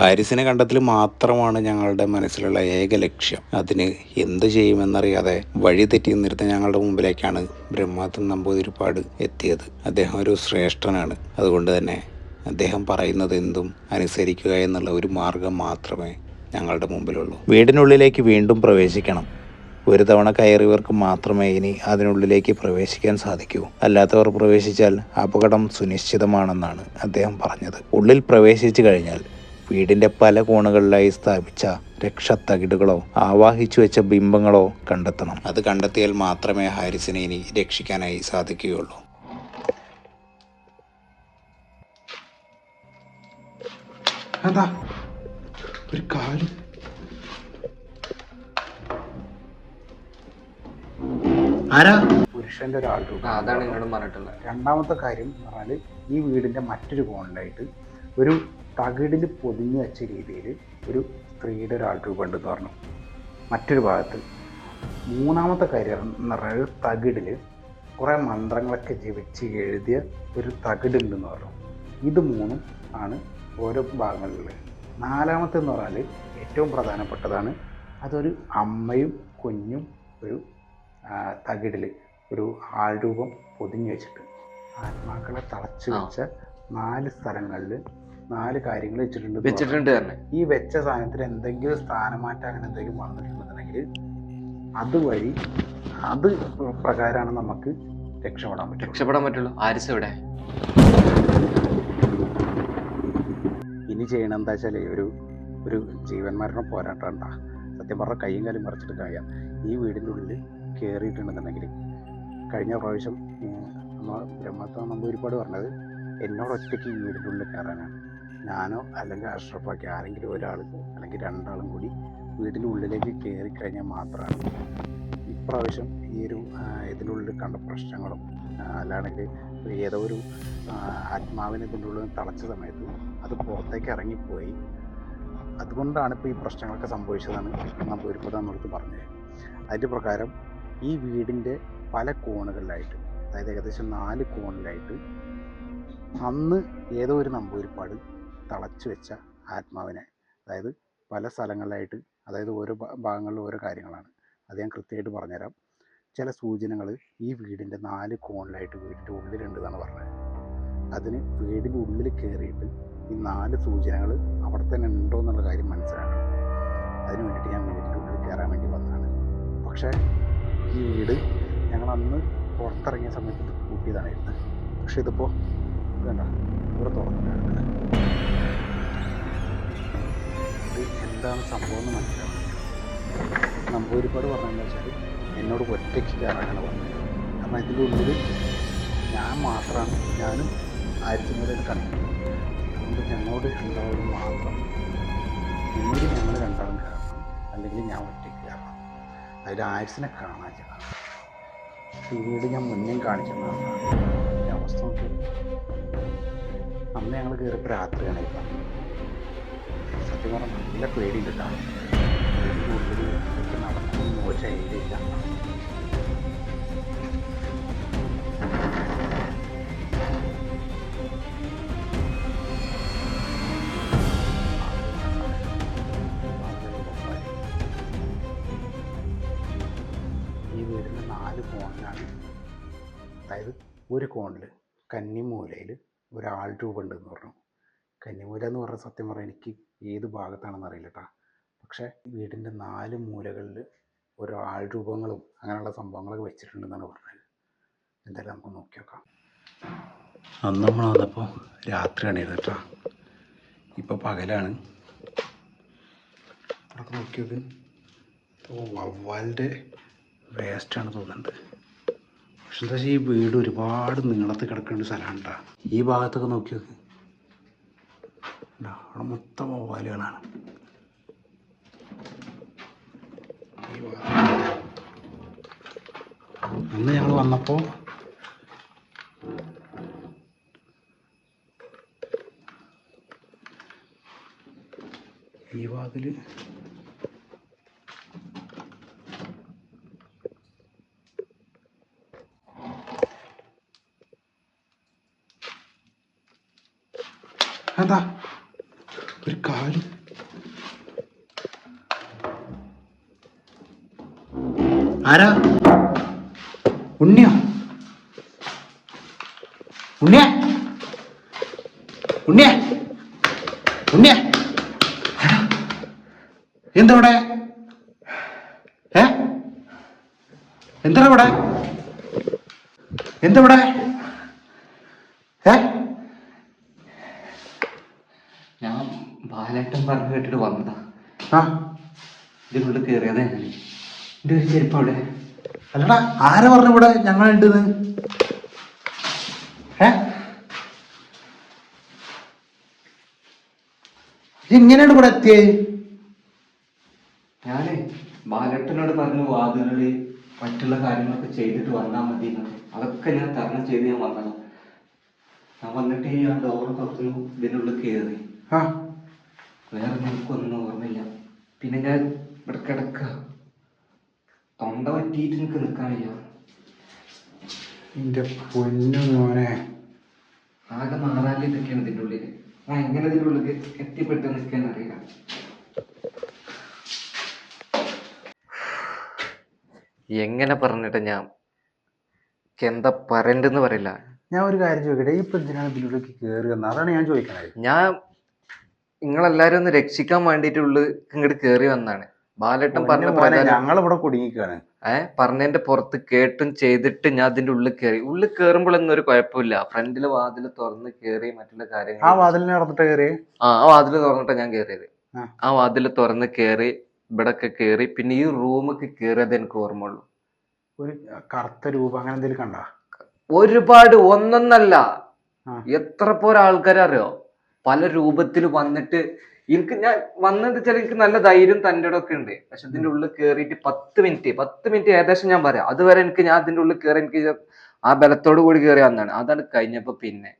ഹാരിസിനെ കണ്ടെത്തൽ മാത്രമാണ് ഞങ്ങളുടെ മനസ്സിലുള്ള ഏക ലക്ഷ്യം. അതിന് എന്ത് ചെയ്യുമെന്നറിയാതെ വഴി തെറ്റി നിർത്തി ഞങ്ങളുടെ മുമ്പിലേക്കാണ് ബ്രഹ്മാത്തൻ നമ്പൂതിരിപ്പാട് എത്തിയത്. അദ്ദേഹം ഒരു ശ്രേഷ്ഠനാണ്. അതുകൊണ്ട് തന്നെ അദ്ദേഹം പറയുന്നത് എന്തും അനുസരിക്കുക എന്നുള്ള ഒരു മാർഗം മാത്രമേ ഞങ്ങളുടെ മുമ്പിലുള്ളൂ. വീടിനുള്ളിലേക്ക് വീണ്ടും പ്രവേശിക്കണം. ഒരു തവണ കയറിയവർക്ക് മാത്രമേ ഇനി അതിനുള്ളിലേക്ക് പ്രവേശിക്കാൻ സാധിക്കൂ. അല്ലാത്തവർ പ്രവേശിച്ചാൽ അപകടം സുനിശ്ചിതമാണെന്നാണ് അദ്ദേഹം പറഞ്ഞത്. ഉള്ളിൽ പ്രവേശിച്ചു കഴിഞ്ഞാൽ വീടിന്റെ പല കോണുകളിലായി സ്ഥാപിച്ച രക്ഷത്തകിടുകളോ ആവാഹിച്ചു വെച്ച ബിംബങ്ങളോ കണ്ടെത്തണം. അത് കണ്ടെത്തിയാൽ മാത്രമേ ഹാരിസിനെ ഇനി രക്ഷിക്കാനായി സാധിക്കുകയുള്ളൂ. എന്താ? ഒരു കാൽ. ആരാ? പുരുഷന്റെ ഒരാളുടെ അതാണ് പറഞ്ഞിട്ടുള്ളത്. രണ്ടാമത്തെ കാര്യം എന്ന് പറഞ്ഞാൽ ഈ വീടിന്റെ മറ്റൊരു കോണിലായിട്ട് ഒരു തകിടിൽ പൊതിഞ്ഞു വെച്ച രീതിയിൽ ഒരു സ്ത്രീയുടെ ഒരാൾ രൂപം ഉണ്ടെന്ന് പറഞ്ഞു. മറ്റൊരു ഭാഗത്ത് മൂന്നാമത്തെ കാര്യം എന്ന് പറഞ്ഞാൽ ഒരു തകിടിൽ കുറേ മന്ത്രങ്ങളൊക്കെ ജപിച്ച് എഴുതിയ ഒരു തകിടുണ്ടെന്ന് പറഞ്ഞു. ഇത് മൂന്നും ആണ് ഓരോ ഭാഗങ്ങളിലുള്ളത്. നാലാമത്തെ എന്ന് പറഞ്ഞാൽ ഏറ്റവും പ്രധാനപ്പെട്ടതാണ് അതൊരു അമ്മയും കുഞ്ഞും ഒരു തകിടിൽ ഒരു ആൾരൂപം പൊതിഞ്ഞു വെച്ചിട്ട് ആത്മാക്കളെ തളച്ചു വെച്ച നാല് സ്ഥലങ്ങളിൽ നാല് കാര്യങ്ങൾ വെച്ചിട്ടുണ്ട് വെച്ചിട്ടുണ്ട് തന്നെ. ഈ വെച്ച സാധനത്തിന് എന്തെങ്കിലും സ്ഥാനമാറ്റം അങ്ങനെ എന്തെങ്കിലും വന്നിട്ടുണ്ടെന്നുണ്ടെങ്കിൽ അതുവഴി അത് പ്രകാരമാണ് നമുക്ക് രക്ഷപ്പെടാൻ പറ്റും രക്ഷപ്പെടാൻ പറ്റുള്ളൂ. ആരിസ് എവിടെ? ഇനി ചെയ്യണം എന്താ വെച്ചാൽ ഒരു ഒരു ജീവൻ മരണ പോരാട്ടം ഉണ്ടാ സത്യം പറഞ്ഞ കൈയും കാലും മറിച്ചിട്ട് കഴിയാം ഈ വീടിന്റെ ഉള്ളിൽ കയറിയിട്ടുണ്ടെന്നുണ്ടെങ്കിൽ കഴിഞ്ഞ പ്രാവശ്യം നമ്മൾ ബ്രഹ്മത്വ നമ്പൂരിപ്പാട് പറഞ്ഞത് എന്നോട് ഒറ്റയ്ക്ക് ഈ വീടിന്റെ ഉള്ളിൽ കയറാനാണ്. ഞാനോ അല്ലെങ്കിൽ അഷ്റഫാക്കി ആരെങ്കിലും ഒരാൾ അല്ലെങ്കിൽ രണ്ടാളും കൂടി വീടിന്റെ ഉള്ളിലേക്ക് കയറി കഴിഞ്ഞാൽ മാത്രമാണ്. ഇപ്രാവശ്യം ഈ ഒരു ഇതിനുള്ളിൽ കണ്ട പ്രശ്നങ്ങളും അല്ലാണെങ്കിൽ ഏതോ ഒരു ആത്മാവിനെ ഇതിന്റെ ഉള്ളിൽ തളച്ച സമയത്ത് അത് പുറത്തേക്ക് ഇറങ്ങിപ്പോയി. അതുകൊണ്ടാണ് ഇപ്പോൾ ഈ പ്രശ്നങ്ങളൊക്കെ സംഭവിച്ചതാണ് നമ്പൂരിപ്പത എന്നുള്ളത് പറഞ്ഞത്. അതിന്റെ പ്രകാരം ഈ വീടിന്റെ പല കോണുകളിലായിട്ട് അതായത് ഏകദേശം നാല് കോണിലായിട്ട് അന്ന് ഏതോ ഒരു നമ്പൂരിപ്പാട് തളച്ചു വെച്ച ആത്മാവിനെ. അതായത് പല സ്ഥലങ്ങളിലായിട്ട് അതായത് ഓരോ ഭാഗങ്ങളിൽ ഓരോ കാര്യങ്ങളാണ്. അത് ഞാൻ കൃത്യമായിട്ട് പറഞ്ഞുതരാം. ചില സൂചനകൾ ഈ വീടിന്റെ നാല് കോണിലായിട്ട് വീടിന്റെ ഉള്ളിലുണ്ട് എന്നാണ് പറഞ്ഞത്. അതിന് വീടിന്റെ ഉള്ളിൽ കയറിയിട്ട് ഈ നാല് സൂചനകൾ അവിടെ തന്നെ ഉണ്ടോ എന്നുള്ള കാര്യം മനസ്സിലാക്കണം. അതിന് വേണ്ടിയിട്ട് ഞാൻ വീടിന്റെ ഉള്ളിൽ കയറാൻ വേണ്ടി വന്നതാണ്. പക്ഷേ ഈ വീട് ഞങ്ങൾ അന്ന് പുറത്തിറങ്ങിയ സമയത്ത് പക്ഷെ പക്ഷേ ഇതിപ്പോൾ വേണ്ട ഇവിടെ തുറന്നിട്ടാണ് ഇത് എന്താണ് സംഭവം എന്ന് മനസ്സിലാവും. നമ്പൂരിപ്പാട് പറഞ്ഞതെന്ന് വെച്ചാൽ എന്നോട് ഒറ്റയ്ക്ക് കയറാനാണ് പറഞ്ഞത് കാരണം ഇതിന്റെ ഉള്ളിൽ ഞാൻ മാത്രമാണ് ഞാനും ആയിരത്തി മൂന്നിൽ കണ്ടത് അതുകൊണ്ട് ഞങ്ങളോട് രണ്ടാളും മാത്രം പിന്നീട് ഞങ്ങൾ രണ്ടാളും കയറണം. അല്ലെങ്കിൽ ഞാൻ ഒറ്റയ്ക്ക് കയറണം. അതിൽ ആയിരത്തിനെ കാണാൻ ചെയ്യണം ഈ വീട് ഞാൻ മുന്നേ കാണിച്ചിരുന്നതാണ് അവസ്ഥ. അന്ന് ഞങ്ങൾ കയറിയപ്പോൾ രാത്രിയാണ് ഇപ്പം. സത്യം പറഞ്ഞാൽ നല്ല പേടി കിട്ടാം. ഉള്ളിൽ ഒരു കോണിൽ കന്നിമൂലയിൽ ഒരാൾ രൂപം ഉണ്ടെന്ന് പറഞ്ഞു. കന്നിമൂല എന്ന് പറഞ്ഞ സത്യം പറഞ്ഞാൽ എനിക്ക് ഏത് ഭാഗത്താണെന്ന് അറിയില്ല കേട്ടോ പക്ഷേ വീടിന്റെ നാല് മൂലകളിൽ ഓരോ ആൾ രൂപങ്ങളും അങ്ങനെയുള്ള സംഭവങ്ങളൊക്കെ വെച്ചിട്ടുണ്ടെന്നാണ് പറഞ്ഞത്. എന്തായാലും നമുക്ക് നോക്കി നോക്കാം. അന്ന് നമ്മൾ വന്നപ്പോൾ രാത്രിയാണ് കേട്ടോ ഇപ്പോൾ പകലാണ്. അവിടെ നോക്കി നോക്ക് ഓ വവ്വാലിന്റെ വേസ്റ്റാണ് തോന്നുന്നുണ്ട്. പക്ഷെ എന്താ വെച്ചാൽ ഈ വീട് ഒരുപാട് നീളത്തിൽ കിടക്കേണ്ട സ്ഥലമാണ്. ഈ ഭാഗത്തൊക്കെ നോക്കി നോക്ക്. അവിടെ മൊത്തം വവ്വാലുകളാണ്. അന്ന് ഞങ്ങൾ വന്നപ്പോൾ ഈ വാതിൽ എന്താ? ഒരു കാലി ആരാ? ഉണ്ണിയോ? ഉണ്ണിയ? ഉണ്ണിയ? ഉണ്ണിയ? എന്തവിടെ? ഏ? എന്താ ഇവിടെ ഏ ഞാൻ ബാലേട്ടൻ പറഞ്ഞു കേട്ടിട്ട് വന്നതാ. ആ. ഇതിനുള്ളിൽ കയറിയതാ ഞാൻ. എന്റെ ഒരു ചെരുപ്പ് അവിടെ. അല്ലടാ ആരാ പറഞ്ഞു ഇവിടെ ഞങ്ങളുണ്ടെന്ന്? ഏ? എങ്ങനെയാണ് ഇവിടെ എത്തിയേ? ഞാനേ ബാലട്ടനോട് പറഞ്ഞു വാതിലുകളിൽ മറ്റുള്ള കാര്യങ്ങളൊക്കെ ചെയ്തിട്ട് വന്നാ മതി എന്നൊക്കെ അതൊക്കെ ഞാൻ തരണം ചെയ്ത് ഞാൻ വന്നതാ. ഞാൻ വന്നിട്ട് ഈ ആ ഡോറ് തുറന്നു ഇതിനുള്ളിൽ കയറി ആ. വേറെ എനിക്കൊന്നും ഓർമ്മയില്ല. പിന്നെ ഞാൻ ഇവിടെ കിടക്ക. തൊണ്ട പറ്റിയിട്ട് എനിക്ക് നിൽക്കാൻ വയ്യ. എന്റെ പൊന്നു മോനെ. ആകെ മാറാൽ ഇതൊക്കെയാണ് ഇതിന്റെ ഉള്ളിൽ ഞാൻ എങ്ങനെ ഇതിന്റെ ഉള്ളിൽ എത്തിപ്പെട്ട് നിൽക്കാൻ അറിയില്ല. എങ്ങനെ പറഞ്ഞിട്ട് ഞാൻ എന്താ പറയണ്ടെന്ന് പറയില്ല. ഞാൻ ഒരു കാര്യം ചോദിക്കട്ടെ? ഈ ഇപ്പൊ എന്തിനാണ് ഇതിലേക്ക് കയറി വന്നത് അതാണ് ഞാൻ ചോദിക്കണത്. ഞാൻ നിങ്ങളെല്ലാരും ഒന്ന് രക്ഷിക്കാൻ വേണ്ടിയിട്ടുള്ള ഇങ്ങോട്ട് കേറി വന്നാണ്. ബാലേട്ടൻ പറഞ്ഞ പ്രകാരം ഞങ്ങളിവിടെ കുടുങ്ങിക്കാണ്. ഏഹ് പറഞ്ഞതിന്റെ പുറത്ത് കേട്ടും ചെയ്തിട്ട് ഞാൻ അതിന്റെ ഉള്ളിൽ കയറി ഉള്ളിൽ കയറുമ്പോഴൊന്നും ഒരു കുഴപ്പമില്ല. ഫ്രണ്ടിൽ വാതിൽ തുറന്ന് കയറി മറ്റുള്ള ആ കാര്യങ്ങൾ വാതിലിനെ നടന്നിട്ട് കയറി ആ ആ വാതിൽ തുറന്നിട്ടാ ഞാൻ കയറിയത് ആ. ആ വാതിൽ തുറന്ന് കയറി ഇവിടൊക്കെ കയറി പിന്നെ ഈ റൂമൊക്കെ കയറിയത് എനിക്ക് ഓർമ്മയുള്ളൂ. ഒരു കറുത്ത രൂപം അങ്ങനെ എന്തെങ്കിലും കണ്ട? ഒരുപാട് ഒന്നൊന്നല്ല. ആ. എത്ര പോരെ ആൾക്കാരറിയോ? പല രൂപത്തിൽ വന്നിട്ട് എനിക്ക് ഞാൻ വന്നത് വെച്ചാൽ എനിക്ക് നല്ല ധൈര്യം തന്റെ ഒക്കെ ഉണ്ട്. പക്ഷെ ഇതിന്റെ ഉള്ളിൽ കയറിയിട്ട് പത്ത് മിനിറ്റ് പത്ത് മിനിറ്റ് ഏകദേശം ഞാൻ പറയാം. അതുവരെ എനിക്ക് ഞാൻ അതിന്റെ ഉള്ളിൽ കയറി എനിക്ക് ആ ബലത്തോട് കൂടി കയറി വന്നാണ് അതാണ് കഴിഞ്ഞപ്പോ പിന്നെ.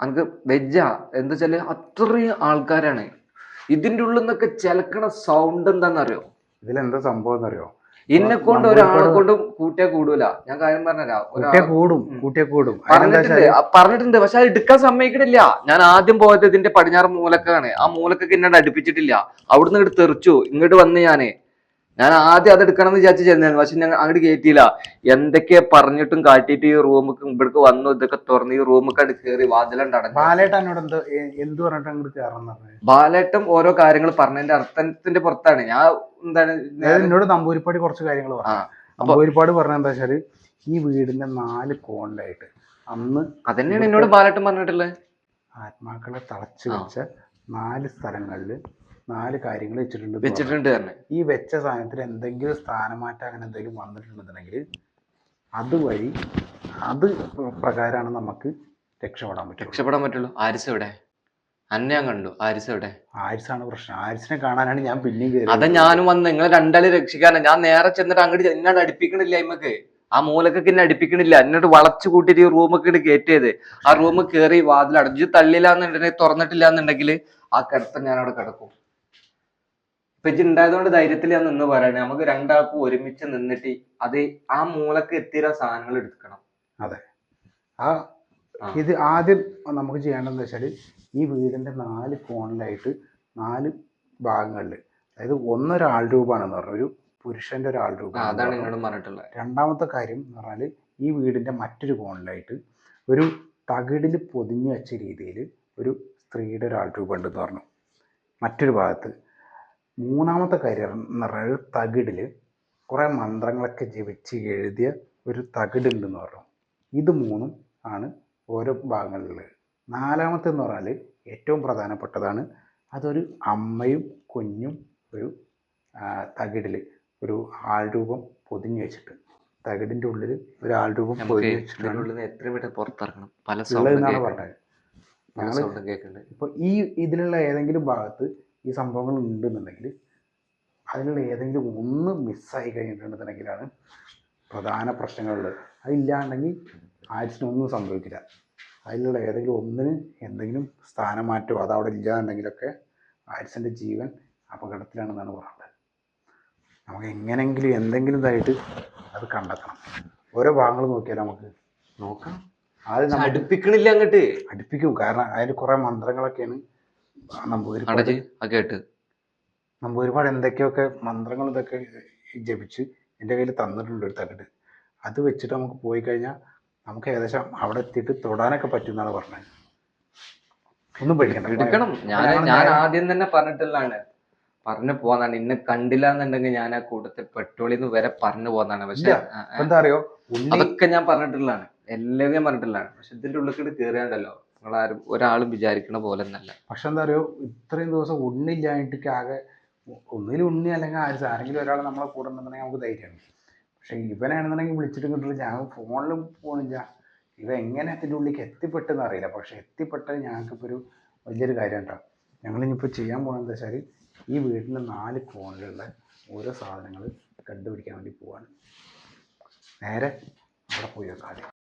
എനിക്ക് വെജാ എന്താ വെച്ചാൽ അത്രയും ആൾക്കാരാണ്. ഇതിന്റെ ഉള്ളിൽ നിന്നൊക്കെ ചിലക്കണ സൗണ്ട് എന്താണെന്നറിയോ ഇതിലെന്താ സംഭവം എന്നറിയോ? എന്നെ കൊണ്ട് ഒരാളെ കൊണ്ടും കൂട്ടിയെ കൂടൂല. ഞാൻ കാര്യം പറഞ്ഞുതരാം. ഒരാളെ കൂടും. കൂട്ടിയെ കൂടും. പറഞ്ഞിട്ടുണ്ട് പറഞ്ഞിട്ടുണ്ട് പക്ഷെ അത് എടുക്കാൻ സമ്മതിക്കണില്ല. ഞാൻ ആദ്യം പോയത് ഇതിന്റെ പടിഞ്ഞാറ് മൂലക്കാണ്. ആ മൂലക്കൊക്കെ എന്നോട് അടുപ്പിച്ചിട്ടില്ല. അവിടുന്ന് ഇങ്ങോട്ട് തെറിച്ചു. ഇങ്ങോട്ട് വന്ന് ഞാൻ ഞാൻ ആദ്യം അത് എടുക്കണം എന്ന് വിചാരിച്ചു ചെന്നായിരുന്നു പക്ഷെ ഞങ്ങൾ അങ്ങോട്ട് കയറ്റിയില്ല എന്തൊക്കെ പറഞ്ഞിട്ടും കാട്ടിയിട്ട് ഈ റൂമുക്ക് ഇവിടേക്ക് വന്നു. ഇതൊക്കെ തുറന്ന് ഈ റൂമിക്ക് കയറി വാതിലുണ്ട് അടഞ്ഞു. ബാലേട്ട എന്നോട് എന്ത് എന്ത് പറഞ്ഞിട്ട് അങ്ങോട്ട് കയറണം ഓരോ കാര്യങ്ങൾ പറഞ്ഞതിന്റെ അർത്ഥത്തിന്റെ പുറത്താണ്. ഞാൻ എന്താണ് എന്നോട് നമ്പൂരിപ്പാടി കുറച്ച് കാര്യങ്ങൾ പറഞ്ഞു. നമ്പൂരിപ്പാട് പറഞ്ഞ എന്താ വെച്ചാൽ ഈ വീടിന്റെ നാല് കോണിലായിട്ട് അന്ന് അതന്നെയാണ് എന്നോട് ബാലേട്ടൻ പറഞ്ഞിട്ടുള്ളത്. ആത്മാക്കളെ തളച്ചു വെച്ച നാല് സ്ഥലങ്ങളിൽ നാല് കാര്യങ്ങൾ വെച്ചിട്ടുണ്ട് വെച്ചിട്ടുണ്ട് തന്നെ ഈ വെച്ച സാധനത്തിന് എന്തെങ്കിലും സ്ഥാനമാറ്റം അങ്ങനെ എന്തെങ്കിലും വന്നിട്ടുണ്ടെന്നുണ്ടെങ്കിൽ അതുവഴി അത് പ്രകാരമാണ് നമുക്ക് രക്ഷപ്പെടാൻ പറ്റും രക്ഷപ്പെടാൻ പറ്റുള്ളൂ. ആരിസ് എവിടെ? അന്നെ ഞാൻ കണ്ടു. ആരിസ് എവിടെ? ആരിസാണ് പ്രശ്നം. ആരിസിനെ കാണാനാണ് ഞാൻ പിന്നെയും അതാ. ഞാനും വന്ന് നിങ്ങളെ രണ്ടാളി രക്ഷിക്കാനാ. ഞാൻ നേരെ ചെന്നിട്ട് അങ്ങോട്ട് എന്നോട് അടുപ്പിക്കണില്ല ഇമ്മക്ക് ആ മൂലക്കൊക്കെ എന്നെ അടുപ്പിക്കണില്ല. എന്നോട് വളച്ചു കൂട്ടിട്ട് ഈ റൂമൊക്കെ ഇട്ട് കയറ്റിയത് ആ റൂം കയറി വാതിൽ അടഞ്ഞു തള്ളിയില്ല എന്നുണ്ടെങ്കിൽ തുറന്നിട്ടില്ല എന്നുണ്ടെങ്കിൽ ആ കിടത്തം ഞാൻ അവിടെ കിടക്കും. ഇപ്പൊ ഇജ്ജ് ഉണ്ടായതുകൊണ്ട് ധൈര്യത്തിൽ ഞാൻ നിന്ന് പറയണേ നമുക്ക് രണ്ടാൾക്കും ഒരുമിച്ച് നിന്നിട്ട് അത് ആ മൂലക്ക് എത്തിയ സാധനങ്ങൾ എടുക്കണം. അതെ. ആ. ഇത് ആദ്യം നമുക്ക് ചെയ്യേണ്ടതെന്ന് വെച്ചാൽ ഈ വീടിന്റെ നാല് കോണിലായിട്ട് നാല് ഭാഗങ്ങളിൽ അതായത് ഒന്നൊരാൾ രൂപമാണെന്ന് പറഞ്ഞു ഒരു പുരുഷന്റെ ഒരാൾ രൂപമാണ് രൂപം രണ്ടാമത്തെ കാര്യം എന്ന് പറഞ്ഞാൽ ഈ വീടിന്റെ മറ്റൊരു കോണിലായിട്ട് ഒരു തകിടിൽ പൊതിഞ്ഞു വെച്ച രീതിയിൽ ഒരു സ്ത്രീയുടെ ഒരാൾ രൂപമുണ്ടെന്ന് ഉണ്ടെന്ന് പറഞ്ഞു. മറ്റൊരു ഭാഗത്ത് മൂന്നാമത്തെ കാര്യം എന്ന് പറഞ്ഞാൽ ഒരു തകിടിൽ കുറേ മന്ത്രങ്ങളൊക്കെ ജപിച്ച് എഴുതിയ ഒരു തകിടുണ്ടെന്ന് പറഞ്ഞു. ഇത് മൂന്നും ആണ് ഓരോ ഭാഗങ്ങളിലുള്ളത്. നാലാമത്തെന്ന് പറഞ്ഞാൽ ഏറ്റവും പ്രധാനപ്പെട്ടതാണ് അതൊരു അമ്മയും കുഞ്ഞും ഒരു തകിടിൽ ഒരു ആൾരൂപം പൊതിഞ്ഞു വെച്ചിട്ട്. തകിടിന്റെ ഉള്ളിൽ ഒരു ആൾരൂപം പൊതിഞ്ഞു വെച്ചിട്ടാണ് ഇതിനുള്ളിൽ നിന്ന് പുറത്തിറങ്ങണം? പല പറഞ്ഞത്. ഞങ്ങൾ ഇപ്പോൾ ഈ ഇതിലുള്ള ഏതെങ്കിലും ഭാഗത്ത് ഈ സംഭവങ്ങൾ ഉണ്ടെന്നുണ്ടെങ്കിൽ അതിലുള്ള ഏതെങ്കിലും ഒന്ന് മിസ്സായി കഴിഞ്ഞിട്ടുണ്ടെന്നുണ്ടെങ്കിലാണ് പ്രധാന പ്രശ്നങ്ങളുള്ളത്. അതില്ലാണ്ടെങ്കിൽ ആരിസിനൊന്നും സംഭവിക്കില്ല. അതിലുള്ള ഏതെങ്കിലും ഒന്നിന് എന്തെങ്കിലും സ്ഥാനമാറ്റമോ അത് അവിടെ ഇല്ലാന്നുണ്ടെങ്കിലൊക്കെ ആരിസിന്റെ ജീവൻ അപകടത്തിലാണെന്നാണ് പറയുന്നത് നമുക്ക് എങ്ങനെങ്കിലും എന്തെങ്കിലും ഇതായിട്ട് അത് കണ്ടെത്തണം. ഓരോ ഭാഗങ്ങൾ നോക്കിയാൽ നമുക്ക് നോക്കാം. അത് നമ്മൾ അടുപ്പിക്കണില്ല അങ്ങോട്ട്. അടുപ്പിക്കും. കാരണം അതിന് കുറേ മന്ത്രങ്ങളൊക്കെയാണ് അടച്ച് കേട്ട് നമ്പൂതിരിപ്പാട് എന്തൊക്കെയൊക്കെ മന്ത്രങ്ങൾ ഇതൊക്കെ ജപിച്ച് എന്റെ കയ്യിൽ തന്നിട്ടുണ്ട് ഒരു തകിട് അത് വെച്ചിട്ട് നമുക്ക് പോയി കഴിഞ്ഞാൽ നമുക്ക് ഏകദേശം അവിടെ എത്തിയിട്ട് തൊടാനൊക്കെ പറ്റും എന്നാണ് പറഞ്ഞത്. ഒന്നും പേടിക്കണം എടുക്കണം. ഞാൻ ഞാൻ ആദ്യം തന്നെ പറഞ്ഞിട്ടുള്ളതാണ്. പറഞ്ഞു പോകാന്നാണ് ഇന്ന് കണ്ടില്ല എന്നുണ്ടെങ്കിൽ ഞാൻ ആ കൂട്ടത്തിൽ പെട്രോളിന്ന് വരെ പറഞ്ഞു പോന്നാണ്. പക്ഷെ എന്താ അറിയോ? അതൊക്കെ ഞാൻ പറഞ്ഞിട്ടുള്ളതാണ്. എല്ലാം ഞാൻ പറഞ്ഞിട്ടുള്ളതാണ്. പക്ഷെ ഇതിന്റെ ഉള്ളിൽ കയറിയാണ്ടല്ലോ. നിങ്ങളാരും ഒരാളും വിചാരിക്കണ പോലെ ഒന്നല്ല പക്ഷെ എന്താ അറിയോ? ഇത്രയും ദിവസം ഉണ്ണില്ലായിട്ട് ആകെ ഒന്നിൽ ഉണ്ണി അല്ലെങ്കിൽ ആര് ആരെങ്കിലും ഒരാൾ നമ്മളെ കൂടെ ഉണ്ടെന്നുണ്ടെങ്കിൽ നമുക്ക് ധൈര്യമാണ്. പക്ഷെ ഇവനാണെന്നുണ്ടെങ്കിൽ വിളിച്ചിട്ട് കിട്ടില്ല ഞാൻ ഫോണിലും പോണില്ല. ഇവ എങ്ങനെ അതിന്റെ ഉള്ളിലേക്ക് എത്തിപ്പെട്ടെന്ന് അറിയില്ല. പക്ഷെ എത്തിപ്പെട്ടത് ഞങ്ങൾക്കിപ്പോൾ ഒരു വലിയൊരു കാര്യം കേട്ടോ ഞങ്ങളിനിപ്പോൾ ചെയ്യാൻ പോകുന്നത് എന്താ വെച്ചാൽ ഈ വീടിന്റെ നാല് കോണിലുള്ള ഓരോ സാധനങ്ങൾ കണ്ടുപിടിക്കാൻ വേണ്ടി പോവാണ്. നേരെ അവിടെ പോയി നോക്കാം